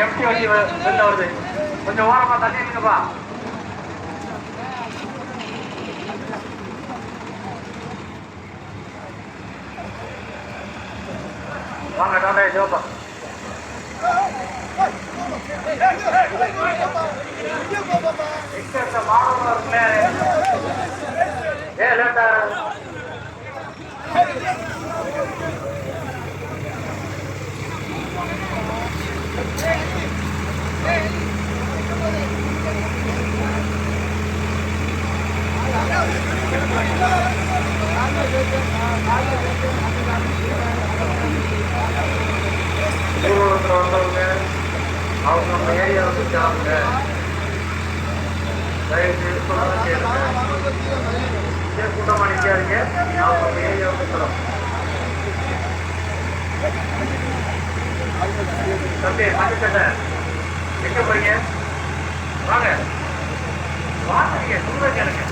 Empty வண்டி வெளில வருது கொஞ்சம் ஓரமா தள்ளி வாங்க டாடா ஜோப்பா எக்ஸ்ட்ரா இருக்குல்ல ஏ லேட்டா ஊர்வலத்தில் வந்தவங்க அவங்க நம்ம ஏரியா வந்து கிளம்புங்க தயவு செய்து சொல்லுங்க கேளுங்க கூட்டமாக நிற்காதீங்க நாம் அமைதியாக இருக்கிறோம் தம்பி வாங்க. வாங்க நீங்க சொல்லுங்க எனக்கு.